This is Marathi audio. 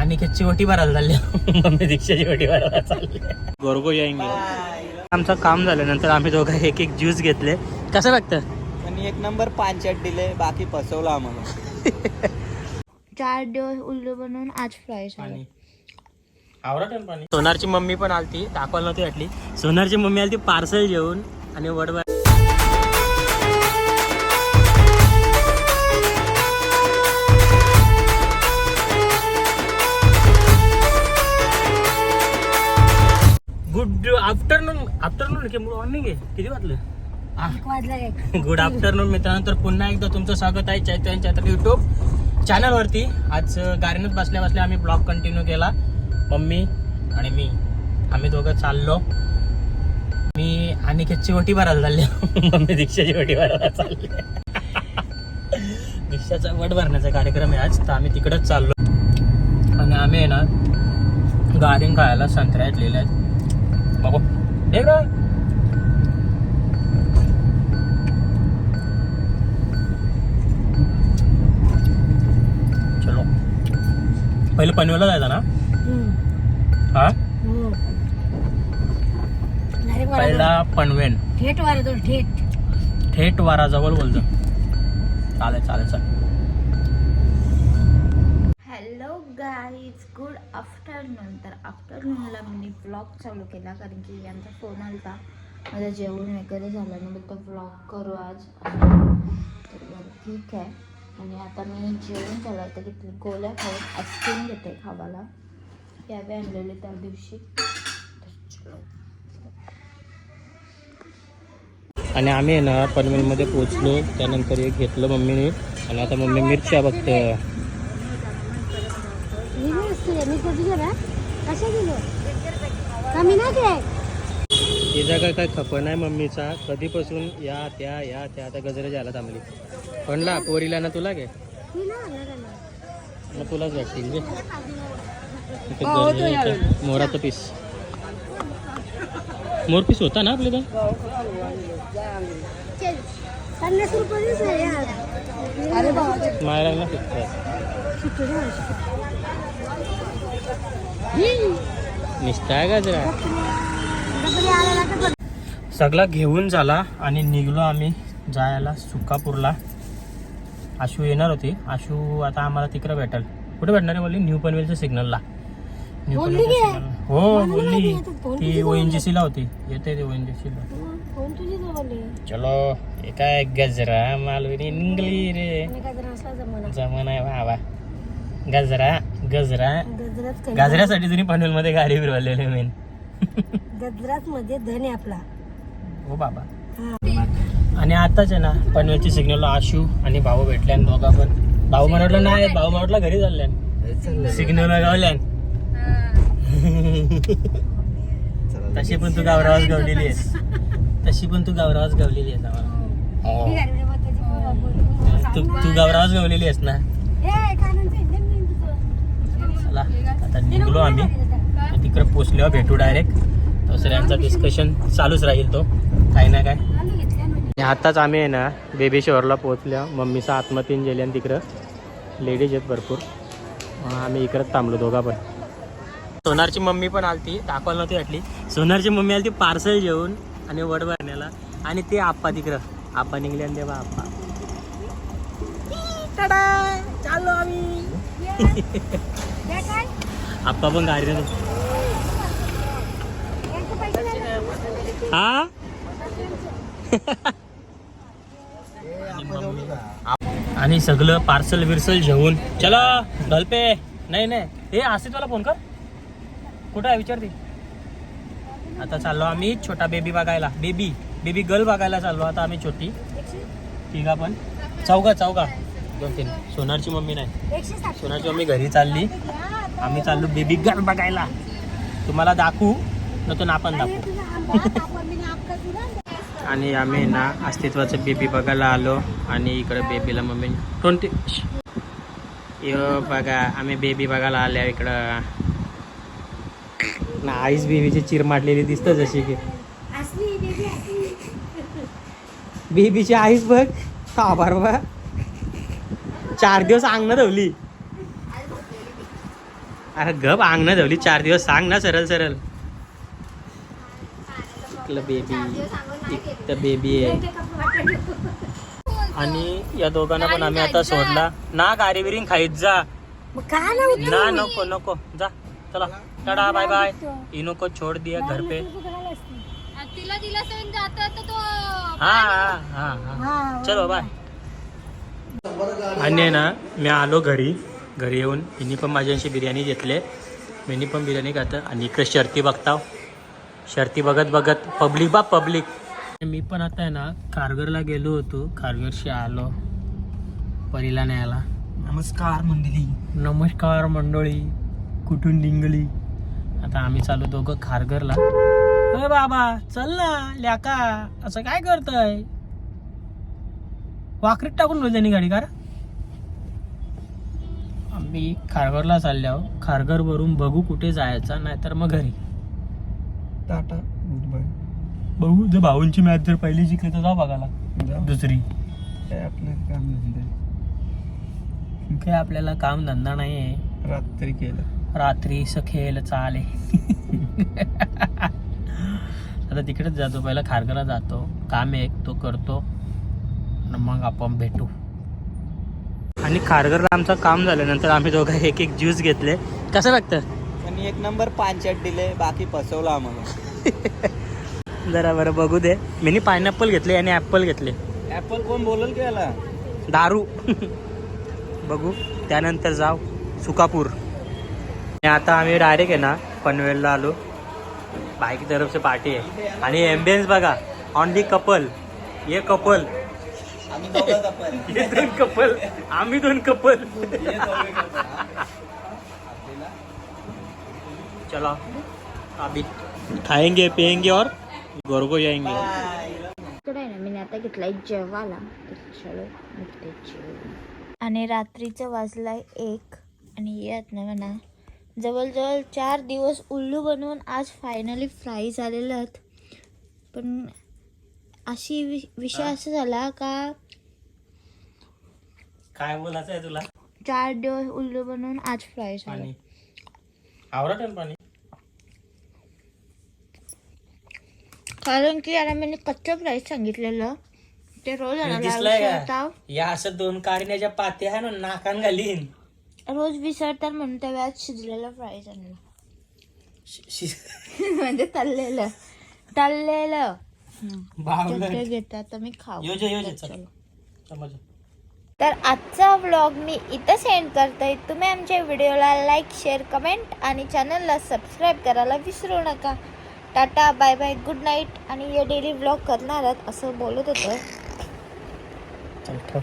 अनिकेतची वटी भरायला चालली. मम्मी दीक्षाची वटी भरायला चालली. गोरगो येईंगे आमचं काम झाल्यानंतर आम्ही दोघं एक एक ज्यूस घेतले. कसं वाटतं? आणि एक नंबर पानचट दिले बाकी फसवलं आम्हाला. चार दिवस उल्लू बनवून आज फ्राय आवडत पाणी सोनारची मम्मी पण आलती दाखवायला नव्हती वाटली. सोनारची मम्मी आलती पार्सल घेऊन आणि वडवा आफ्टरनून आफ्टरनून की मॉर्निंग आहे. किती वाजलं? गुड आफ्टरनून मित्रांनो. तर पुन्हा एकदा तुमचं स्वागत आहे चैतन्य चैत्र युट्यूब चॅनलवरती आज गाडीनच बसल्या बसल्या आम्ही ब्लॉग कंटिन्यू केला. मम्मी आणि मी. आम्ही दोघं चाललो. मी अनिकेतची वटी भरायला चालली. मम्मी दीक्षाची वटी भरायला चालली. दीक्षाचा वट भरण्याचा कार्यक्रम आहे आज. तर आम्ही तिकडंच चाललो. आणि आम्ही आहे ना गाडीन खायला संत्र्या घेतलेल्या आहेत. बघू एक ना चलो पहिलं पनवेलला जायचं ना हा पहिला पनवेल थेट वारे तो थेट थेट वाराजवळ बोलतो चालेल चालेल चालेल गाईज गुड आफ्टरनून तर आफ्टरनूनला मी ब्लॉग चालू केला कारण की यांचा फोन आलता. माझं जेवण वगैरे झालं ना बोलतो ब्लॉग करू आज. बरं ठीक आहे. आणि आता मी जेवण झालं होतं तर घेतलं गोल्या खाऊन आईस्क्रीम घेते खावाला. यावे आणलेले त्या दिवशी. आणि आम्ही आहे ना पनवेलमध्ये पोचलो त्यानंतर एक घेतलं मम्मीने. आणि आता मम्मी मिरच्या बघते. कमी नाही काय तिचा काय काय खपन आहे मम्मीचा. कधीपासून या त्या या त्या आता गजरे झाला थांबली. म्हणला पोरीला ना तुला घे मग तुलाच गजरे इथं मोराचं पीस. मोर पीस होता ना आपल्या इथं? पन्नास रुपये मायला ना निसता गजरा सगळा घेऊन झाला आणि निघलो आम्ही जायला सुकापूरला. आशू येणार होती. आशू आता आम्हाला तिकडे भेटेल. कुठे भेटणार आहे बोलली? न्यू पनवेलच्या सिग्नलला. न्यू पनवेलच्या सिग्नल हो बोलली. ती ओएनजीसी ला होती. येते ते ओएनजीसी ला. चलो काय गजरा मालवणी निघली रे. जमन आहे बाबा. गजरा गजरा. गाजऱ्यासाठी तुम्ही पनवेलमध्ये गाडी फिरवलेली मेन गजरात मध्ये धन आहे आपला. हो बाबा. आणि आताच आहे ना पनवेलची सिग्नल आशू आणि भाऊ भेटले दोघा पण. भाऊ म्हणटलं नाही भाऊ म्हणटलं घरी चालल्यान सिग्नल गावल्यान तशी पण तू गावरावाज गावलेली आहेस. तशी पण तू गावरावाज गावलेली आहेस आम्हाला. हो. तू तू गावरावाज गावलेली आहेस ना? चला. आता निघलो आम्ही. तिकडे पोचल्यावर भेटू डायरेक्ट दुसऱ्यांचा डिस्कशन चालूच राहील तो. काही ना काय आणि आताच आम्ही आहे ना बेबी शहरला पोहोचल्या. मम्मीचा आत्महतीन गेली आणि तिकडं लेडीज आहेत भरपूर. आम्ही इकडं थांबलो दोघा पण. सोनारची मम्मी पण आलती. दाखवायला नव्हती वाटली. सोनारची मम्मी आलती पार्सल घेऊन आणि वड भरण्याला. आणि ते आप्पा तिकडं. आप्पा निघले आणि तेव्हा आप्पा. चाललो आम्ही. आप्पा पण गाडीने हा? आणि सगळं पार्सल बिर्सल घेऊन चला ढलपे नाही नाही. हे आसित मला फोन कर. कुठं आहे विचारते आता चाललो आम्ही छोटा बेबी बघायला. बेबी बेबी गर्ल बघायला चाललो. आता आम्ही छोटी. तिघा पण चौघा चौघा. दोन तीन. सोनारची मम्मी नाही. सोनारची मम्मी घरी चालली. आम्ही चाललो बेबी गर्ल बघायला. तुम्हाला दाखवू नंतर आपण दाखवू. आणि आम्ही ना अस्तित्वाचं बेबी बघायला आलो आणि इकडे बेबीला मम्मी ट्वेंटी यो बघा आम्ही बेबी बघायला आल्या इकडं. ना आईस बेबीची चिर मारलेली दिसतं जशी की. बेबीची आईस बघ. का बरोबर चार दिवस अंगण ठेवली अरे गप अंग ना धवली. चार दिवस सांग ना सरळ सरळ. बेबी इथं बेबी आहे. आणि या दोघांना पण आम्ही आता सोडला. ना गाडी बिरिंग खाईत जा. ना नको नको. जा. चला. टाटा बाय बाय इनो को छोड़ दिया घर पे. तिला दिला जाता तर तो हा हा हा हा. चलो बाय आणि आहे ना मी आलो घरी घरी येऊन. हिनी पण माझ्याशी बिर्याणी घेतले. मीनी पण बिर्याणी खातं. आणि इकडे शर्ती बघताव शर्ती बघत बघत पब्लिक बा पब्लिक. मी पण आता आहे ना खारघरला गेलो होतो. खारघरशी आलो. परीला न्यायला. नमस्कार मंडळी. नमस्कार मंडळी. कुठून डिंगली आता आम्ही चालू दोघं खारघरला अरे बाबा चल ना ल्याका. असं काय करतय? वाकरीत टाकून बोल त्यांनी गाडी का रे? आम्ही खारघरला चालल्यावर खारघर वरून बघू कुठे जायचं नाहीतर मग घरी. टाटा. Goodbye. बघू जर भाऊंची मॅच जर पहिली जिंकली तर जाऊ बघायला. जाऊ. दुसरी. काय आपलं काम धंदे काय आपल्याला काम धंदा नाही आहे रात्री केलं. रात्री सखेल चाले. आता तिकडेच जातो पहिला खारघरला जातो. काम एक तो करतो. मग आपण भेटू. आणि खारघरला आमचं काम झाल्यानंतर आम्ही दोघं एक एक ज्यूस घेतले. कसं वाटतं? त्यांनी एक नंबर पानचट दिले बाकी फसवलं आम्हाला. जरा बरं बघू दे. मी पायनॅपल घेतले आणि ॲपल घेतले. ऍपल कोण बोलल की याला? दारू. बघू. त्यानंतर जाऊ. सुकापूर. आणि आता आम्ही डायरेक्ट आहे ना पनवेलला आलो. बाईक तरफची पार्टी आहे. आणि एम्बियन्स बघा. ऑन दी कपल ये कपल ये दोन कपल. आम्ही दोन कपल. हे. चलो. अभी. खाएंगे पियेंगे और घर को जाएंगे। इकडे आहे ना मी आता घेतलाय तर चलो. आणि रात्रीचं वाजलाय एक आणि येत ना म्हणा जवळजवळ चार दिवस उल्लू बनवून आज फायनली फ्राय झालेलं आहेत. पण अशी विषय असा झाला का काय बोलायचं आहे तुला? चार दिवस उल्लू बनवून आज फ्राय झालं. पाणी. आवडत आहे ना पाणी? कारण की याला मी कच्चं फ्राय सांगितलेलं. ते रोज आणायला दिसलंय का? विसरताव या असं दोन कारण्याच्या पात्या आहे ना नाकान घालीन. रोज विसरतात म्हणून त्या वेळात शिजलेलं फ्राय आणलं शि- शि- म्हणजे तळलेलं तळलेलं बावलं. ते घेतात तर मी खाऊ. चलो. समज तर आजचा व्लॉग मी इथं सेंड करते तुम्ही आमच्या व्हिडिओला लाईक शेअर कमेंट आणि चॅनलला सबस्क्राईब करायला विसरू नका. Tata bye bye good night आणि हे डेली व्लॉग करणार आहात असं बोलत होतं. चल ठेव.